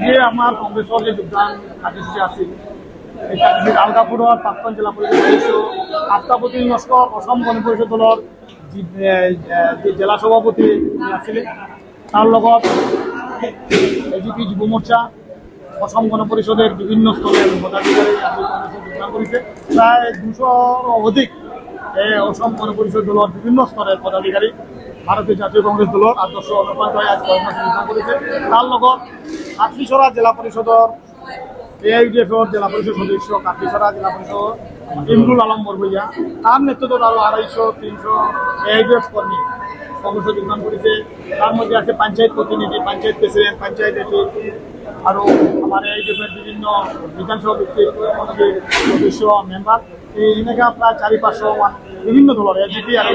যে আমার কংগ্রেসের যে যোগদান কার্যসূচী আছে আলগাপুৰৰ প্ৰাক্তন জিলা পৰিষদ সদস্য অসম গণ পৰিষদ দলৰ জিলা সভাপতি আছিলে তাৰ লগত এ জি অসম গণ পৰিষদের বিভিন্ন আজি কংগ্রেসে যোগদান করেছে। প্রায় দুশোর অধিক অসম গণ পরিষদ দলের বিভিন্ন স্তরের পদাধিকারী ভারতীয় জাতীয় কংগ্রেস দলের আদর্শ অনুপ্রাণিত হয়ে আজ কর্মসূচি যোগদান করেছে। তার লগত কাটলিছড়া জেলা পরিষদর এআইডিএফর জেলা পরিষদ সদস্য কাটলিছড়া জেলা পরিষদ, ইমরুল আলম বরবইয়া তার নেতৃত্বত আরও আড়াইশো, তিনশো এআইডিএফ কর্মী। কংগ্রেসে যোগদান করেছে। তার মধ্যে আছে পঞ্চায়েত প্রতিনিধি, পঞ্চায়েত প্রেসিডেন্ট, পঞ্চায়েত এপি আরও আমার এই দেশের বিভিন্ন বিধানসভা ভিত্তিক সদস্য মেম্বার এই এনেকা প্রায় চারি পাঁচশো বিভিন্ন দলের এজিপি আর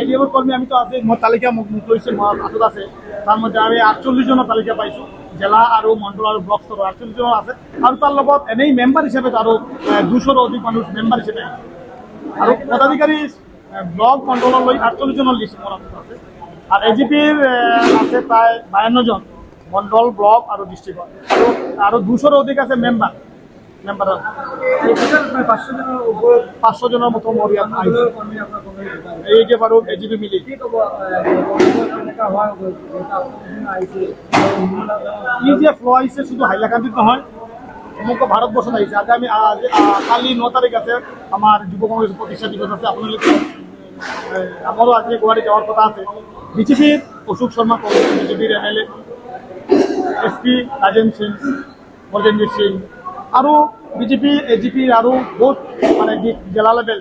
এডিএফর কর্মী। আমি তো আছে, মোৰ তালিকা মোক মোক লৈছে, মোৰ হাতত আছে। তাৰ মধ্যে আমি আঠচল্লিছ জনৰ তালিকা পাইছোঁ, জেলা আৰু মণ্ডল আৰু ব্লক স্তৰৰ আঠচল্লিছ জন আছে। আৰু তাৰ লগত এনেই মেম্বাৰ হিচাপে আৰু দুশৰ অধিক মানুহ মেম্বাৰ হিচাপে আৰু পদাধিকাৰী ব্লক মণ্ডললৈ আঠচল্লিছ জনৰ লিষ্ট মোৰ হাতত আছে আৰু এ জি পিৰ আছে প্ৰায় বায়ান্নজন মণ্ডল ব্লক আৰু ডিষ্ট্ৰিক্টত আৰু আৰু দুশৰ অধিক আছে মেম্বাৰ মেম্বাৰ পাঁচশো জনৰ মতো মোৰ এই যে বাৰু এ জি পি মিলি। ই যে ফ্ল আহিছে শুধু হাইলাকান্দিত নহয় সমগ্ৰ ভাৰতবৰ্ষত আহিছে আজি আমি আজি কালি ন তাৰিখ আছে আমাৰ যুৱ কংগ্ৰেছ প্ৰতিষ্ঠা দিৱস আছে আপোনালোকে এ, আমাৰো আজি গুৱাহাটী যাওয়ার কথা আছে। বিজেপির অশোক শর্মা কংগ্রেস বিজেপির M L A S P Rajen Singh Brajendra Singh আৰু বিজেপি এ জি পিৰ আৰু বহুত মানে জেলা লেভেল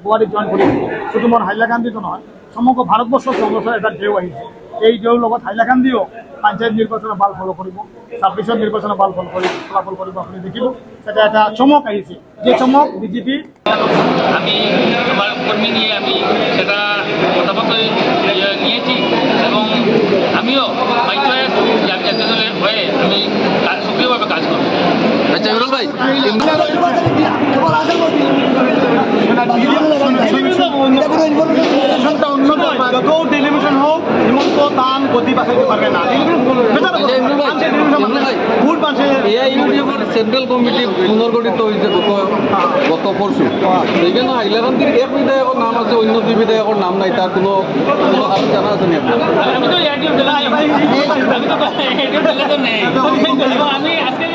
গুৱাহাটীত জইন কৰিব শুধু মোৰ হাইলাকান্দিতো নহয় সমগ্ৰ ভাৰতবৰ্ষত কংগ্ৰেছৰ এটা ঢেউ আহিছে। এই ঢেউৰ লগত হাইলাকান্দিও পঞ্চায়ত নিৰ্বাচনৰ বাল ফল কৰিব ছাব্বিছৰ নিৰ্বাচনৰ বাল ফল কৰিব ফলাফল কৰিব আপুনি দেখিব। এটা এটা চমক আহিছে। যে চমক বিজেপি আমি আমার কর্মী নিয়ে আমি সেটা মতামত নিয়েছি এবং আমিও বাধ্য হয়ে জাতীয় দলের হয়ে আমি সক্রিয়ভাবে কাজ করব। আচ্ছা ভাই যত টেলিভিশন হোক হিমন্ত টান গতি বাঁচাইতে পারবে না। আচ্ছা, ইউডিএফের সেন্ট্রাল কমিটি পুনর্গঠিত হয়েছে গত গত পরশু এইখানে থেকে এক বিধায়কের নাম আছে অন্য দুই বিধায়কের নাম নাই তার কোনো কোনো কারণ জানা আছে আমি আজকে